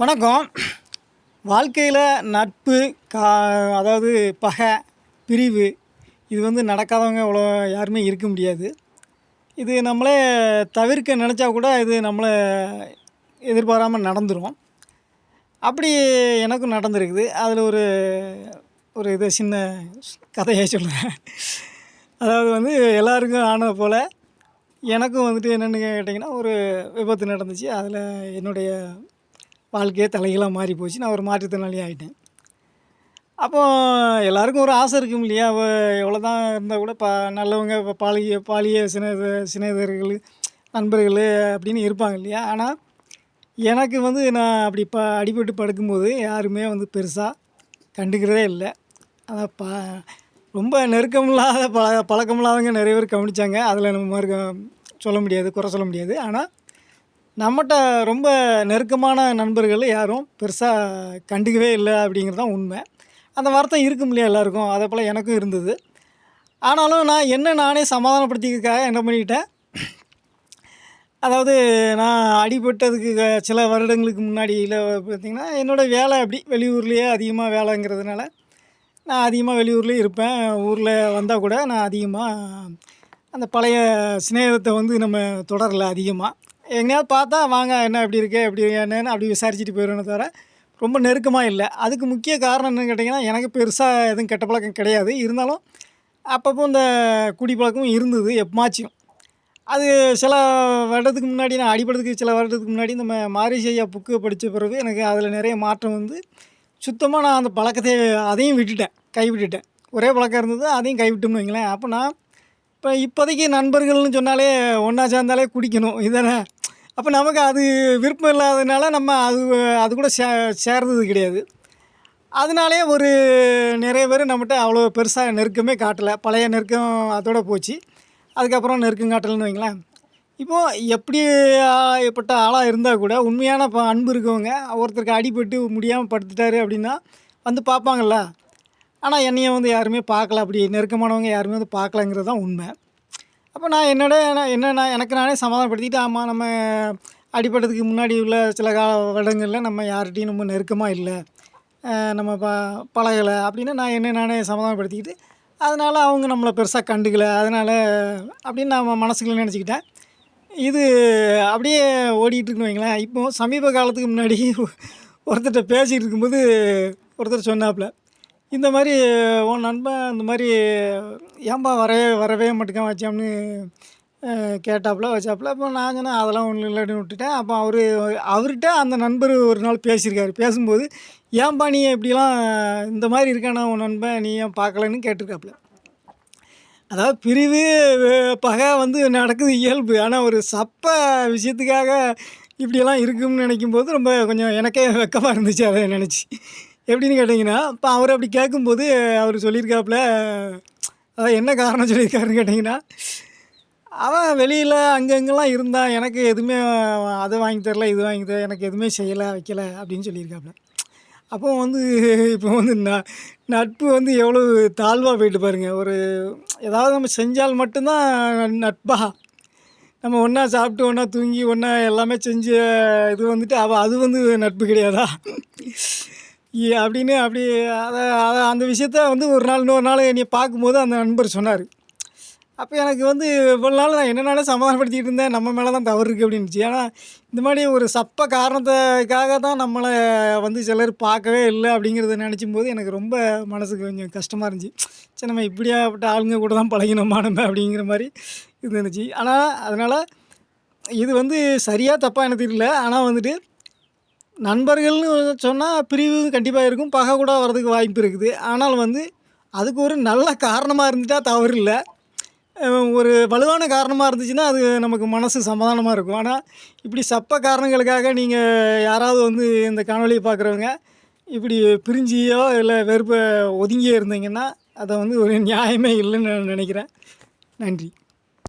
வணக்கம். வாழ்க்கையில் நட்பு கா அதாவது பகை பிரிவு இது வந்து நடக்காதவங்க இவ்வளோ யாருமே இருக்க முடியாது. இது நம்மளே தவிர்க்க நினச்சா கூட இது நம்மளை எதிர்பாராமல் நடந்துரும். அப்படி எனக்கும் நடந்திருக்குது. அதில் ஒரு ஒரு இது சின்ன கதையை சொல்கிறேன் அதாவது வந்து எல்லாருக்கும் ஆனது போல் எனக்கும் வந்துட்டு என்னென்னு கேட்டிங்கன்னா ஒரு விபத்து நடந்துச்சு. அதில் என்னுடைய வாழ்க்கையே தலைகளாக மாறி போச்சு நான் ஒரு மாற்றுத்திறனாளி ஆகிட்டேன் அப்போ எல்லாருக்கும் ஒரு ஆசை இருக்கும் இல்லையா? எவ்வளோ தான் இருந்தால் கூட பா நல்லவங்க இப்போ பாலிய பாலிய சிநேத சிநேதர்கள் நண்பர்கள் அப்படின்னு இருப்பாங்க இல்லையா? ஆனால் எனக்கு வந்து நான் அப்படி ப அடிபட்டு படுக்கும்போது யாருமே வந்து பெருசாக கண்டுக்கிறதே இல்லை. அதான் பா ரொம்ப நெருக்கமில்லாத பழ பழக்கமில்லாதவங்க நிறைய பேர் கவனித்தாங்க அதில் நம்ம மாதிரி சொல்ல முடியாது குறை சொல்ல முடியாது. ஆனால் நம்மகிட்ட ரொம்ப நெருக்கமான நண்பர்கள் யாரும் பெருசாக கண்டுக்கவே இல்லை அப்படிங்கிறது தான் உண்மை. அந்த வருத்தம் இருக்கும் இல்லையா எல்லாருக்கும்? அதே போல் எனக்கும் இருந்தது. ஆனாலும் நான் என்ன நானே சமாதானப்படுத்திக்கிறதுக்காக என்ன பண்ணிக்கிட்டேன் அதாவது நான் அடிபட்டதுக்கு சில வருடங்களுக்கு முன்னாடியில் பார்த்திங்கன்னா என்னோடய வேலை அப்படி வெளியூர்லேயே அதிகமாக வேலைங்கிறதுனால நான் அதிகமாக வெளியூர்லேயே இருப்பேன். ஊரில் வந்தால் கூட நான் அதிகமாக அந்த பழைய சிநேகத்தை வந்து நம்ம தொடரல அதிகமாக எங்கேயாவது பார்த்தா வாங்க என்ன எப்படி இருக்கு? எப்படி என்னன்னு அப்படி விசாரிச்சுட்டு போயிடணும் தவிர ரொம்ப நெருக்கமாக இல்லை. அதுக்கு முக்கிய காரணம் என்னன்னு கேட்டிங்கன்னா எனக்கு பெருசாக எதுவும் கெட்ட பழக்கம் கிடையாது. இருந்தாலும் அப்பப்போ இந்த குடி பழக்கமும் இருந்தது எப்பமாச்சும். அது சில வருடத்துக்கு முன்னாடி நான் அடிபடுறதுக்கு சில வருடத்துக்கு முன்னாடி நம்ம மாரிஷ் ஐயா புக்கு படித்த பிறகு எனக்கு அதில் நிறைய மாற்றம் வந்து சுத்தமாக நான் அந்த பழக்கத்தை அதையும் விட்டுட்டேன் கைவிட்டுட்டேன். ஒரே பழக்கம் இருந்தது அதையும் கைவிட்டோம்னு வைங்களேன். அப்போ நான் இப்போ இப்போதைக்கு நண்பர்கள்னு சொன்னாலே ஒன்றா சேர்ந்தாலே குடிக்கணும். இதானே? அப்போ நமக்கு அது விருப்பம் இல்லாததுனால நம்ம அது அது கூட சே சேர்ந்தது கிடையாது. அதனாலே ஒரு நிறைய பேர் நம்மகிட்ட அவ்வளோ பெருசாக நெருக்கமே காட்டலை. பழைய நெருக்கம் அதோட போச்சு. அதுக்கப்புறம் நெருக்கம் காட்டலைன்னு வைங்களேன். இப்போது எப்படி எப்பட்ட ஆளாக இருந்தால் கூட உண்மையான ப அன்பு இருக்கவங்க ஒருத்தருக்கு அடிபட்டு முடியாமல் படுத்துட்டாரு அப்படின்னா வந்து பார்ப்பாங்கள்ல ஆனால் என்னையை வந்து யாருமே பார்க்கல. அப்படி நெருக்கமானவங்க யாருமே வந்து பார்க்கலங்கிறது தான் உண்மை. அப்போ நான் என்னோட நான் என்ன நான் எனக்கு நானே சமாதானப்படுத்திட்டு ஆமாம் நம்ம அடிப்பட்டதுக்கு முன்னாடி உள்ள சில கால வருடங்களில் நம்ம யார்கிட்டையும் ரொம்ப நெருக்கமாக இல்லை. நம்ம ப பழகலை அப்படின்னு நான் என்ன நானே சமாதானப்படுத்திக்கிட்டு அதனால் அவங்க நம்மளை பெருசாக கண்டுக்கல. அதனால் அப்படின்னு நான் மனசுக்குள்ள நினச்சிக்கிட்டேன். இது அப்படியே ஓடிட்டு வைங்களேன். இப்போ சமீப காலத்துக்கு முன்னாடி ஒருத்தர்கிட்ட பேசிகிட்டு இருக்கும்போது ஒருத்தர் சொன்னாப்புல இந்த மாதிரி உன் நண்பன் இந்த மாதிரி ஏன்பா வரவே வரவே மாட்டேங்க வச்சாம்னு கேட்டாப்புல வச்சாப்புல அப்போ நான் சொன்னேன் அதெல்லாம் ஒன்றும் இல்லைன்னு விட்டுட்டேன். அப்போ அவர் அவர்கிட்ட அந்த நண்பர் ஒரு நாள் பேசியிருக்காரு. பேசும்போது ஏன்பா நீ இப்படிலாம் இந்த மாதிரி இருக்கானா உன் நண்பன்? நீ ஏன் பார்க்கலன்னு கேட்டிருக்காப்புல. அதாவது பிரிவு பகை வந்து நடக்குது இயல்பு. ஆனால் ஒரு சப்ப விஷயத்துக்காக இப்படியெல்லாம் இருக்கும்னு நினைக்கும் போது ரொம்ப கொஞ்சம் எனக்கே வெக்கமாக இருந்துச்சு அதை நினச்சி. எப்படின்னு கேட்டிங்கன்னா இப்போ அவர் அப்படி கேட்கும்போது அவர் சொல்லியிருக்காப்புல அதான் என்ன காரணம் சொல்லியிருக்காருன்னு கேட்டிங்கன்னா அவன் வெளியில் அங்கங்கெல்லாம் இருந்தான் எனக்கு எதுவுமே அதை வாங்கி தரல இது வாங்கி தரல எனக்கு எதுவுமே செய்யலை வைக்கலை அப்படின்னு சொல்லியிருக்காப்புல. அப்போ வந்து இப்போ வந்து ந நட்பு வந்து எவ்வளோ தாழ்வாக போயிட்டு பாருங்கள் ஒரு ஏதாவது நம்ம செஞ்சால் மட்டும்தான் நட்பா. நம்ம ஒன்றா சாப்பிட்டு ஒன்றா தூங்கி ஒன்றா எல்லாமே செஞ்சு இது வந்துட்டு அவள் அது வந்து நட்பு கிடையாதா? அப்படின்னு அப்படி அதை அதை அந்த விஷயத்த வந்து ஒரு நாள் இன்னொரு நாள் என்னை பார்க்கும்போது அந்த நண்பர் சொன்னார். அப்போ எனக்கு வந்து இவ்வளோ நாள் நான் என்னென்னாலும் சமாதானப்படுத்திட்டு இருந்தேன். நம்ம மேலே தான் தவறு இருக்குது அப்படின்னுச்சு. ஏன்னா இந்த மாதிரி ஒரு சப்ப காரணத்துக்காக தான் நம்மளை வந்து சிலர் பார்க்கவே இல்லை அப்படிங்கிறத நினச்சும் போது எனக்கு ரொம்ப மனசுக்கு கொஞ்சம் கஷ்டமாக இருந்துச்சு. சரி நம்ம இப்படியாப்பட்ட ஆளுங்க கூட தான் பழகினோமா நம்ம அப்படிங்கிற மாதிரி இருந்துச்சு. ஆனால் அதனால் இது வந்து சரியாக தப்பாக எனக்கு தெரியல. ஆனால் வந்துட்டு நண்பர்கள்னு சொன்னால் பிரிவு கண்டிப்பாக இருக்கும். பகை கூட வர்றதுக்கு வாய்ப்பு இருக்குது. ஆனால் வந்து அதுக்கு ஒரு நல்ல காரணமாக இருந்துட்டால் தவறு இல்லை. ஒரு வலுவான காரணமாக இருந்துச்சுன்னா அது நமக்கு மனசு சமாதானமாக இருக்கும். ஆனால் இப்படி சப்ப காரணங்களுக்காக நீங்கள் யாராவது வந்து இந்த காணொலியை பார்க்குறவங்க இப்படி பிரிஞ்சியோ இல்லை வெறுப்பை ஒதுங்கியே இருந்தீங்கன்னா அதை வந்து ஒரு நியாயமே இல்லைன்னு நான் நினைக்கிறேன். நன்றி.